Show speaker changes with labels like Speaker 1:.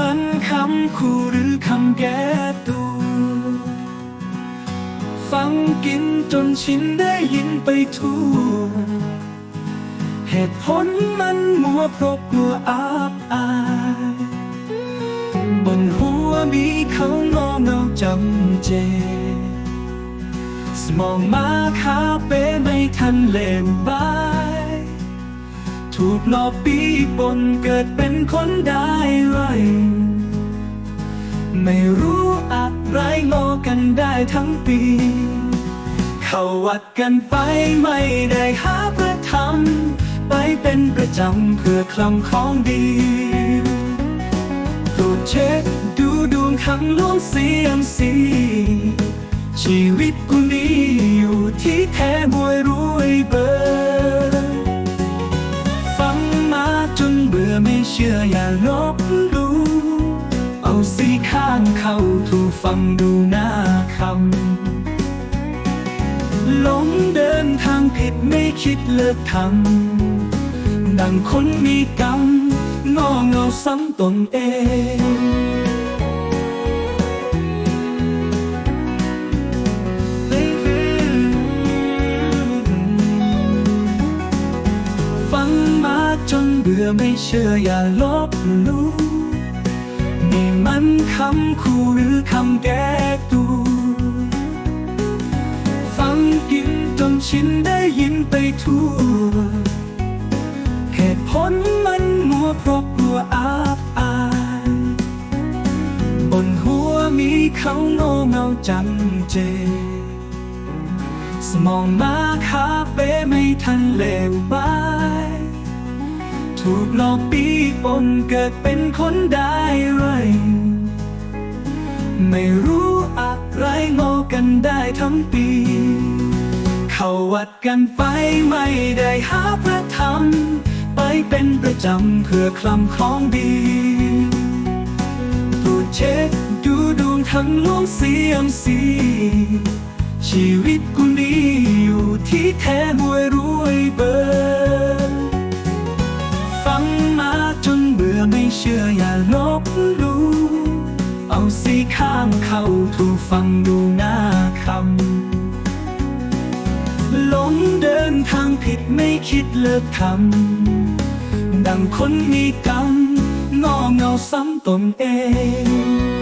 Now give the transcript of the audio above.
Speaker 1: มันคำคู่หรือคำแก้ตัวฟังกินจนชินได้ยินไปทั่วเหตุผลมันมัวเพราะกลัวอับอายบนหัวมีเขางอเงาจำเจ สมองมาคาเป้ไม่ทันเล่นบา ถูกหลอกปีปนเกิดเป็นคนได้ไร ไม่รู้อะไรงอกันได้ทั้งปี เขาวัดกันไปไม่ได้หาเพื่อทำไปเป็นประจำเพื่อคลำของดีตรวจเช็คดูดวงคำล้วงเสียงสีชีวิตกูนี้อยู่ที่แท้บวยรวยเบอร์างเข้าถูกฟังดูหน้าคำหลงเดินทางผิดไม่คิดเลิกทำดังคนมีกรรมงอเงาซ้ำตนเองฟังมาจนเบื่อไม่เชื่ออย่าลบลู่ มันคำคู่หรือคำแก้ตัวฟังกินจนชินได้ยินไปทั่วเหตุผลมันมัวเพราะกลัวอาบอายบนหัวมีเขาโง่เงาจำเจ สมองมาคาเป้ไม่ทันเลวบายถูกหลอกปีปนเกิดเป็นคนได้ไร ไม่รู้อะไรงกันได้ทั้งปี เขาวัดกันไปไม่ได้หาพระธรรม ไปเป็นประจำเพื่อคลำของดีตรวจเช็คดูดวงทั้งลวงเสียงสีชีวิตกูนี้อยู่ที่แท้มวยรวยเบอร์ฟังมาจนเบื่อไม่เชื่ออย่าลบล สีข้างเข้าถูกฟังดูหน้าคำหลงเดินทางผิดไม่คิดเลิกทำดังคนมีกรรมงอเงาซ้ำตนเอง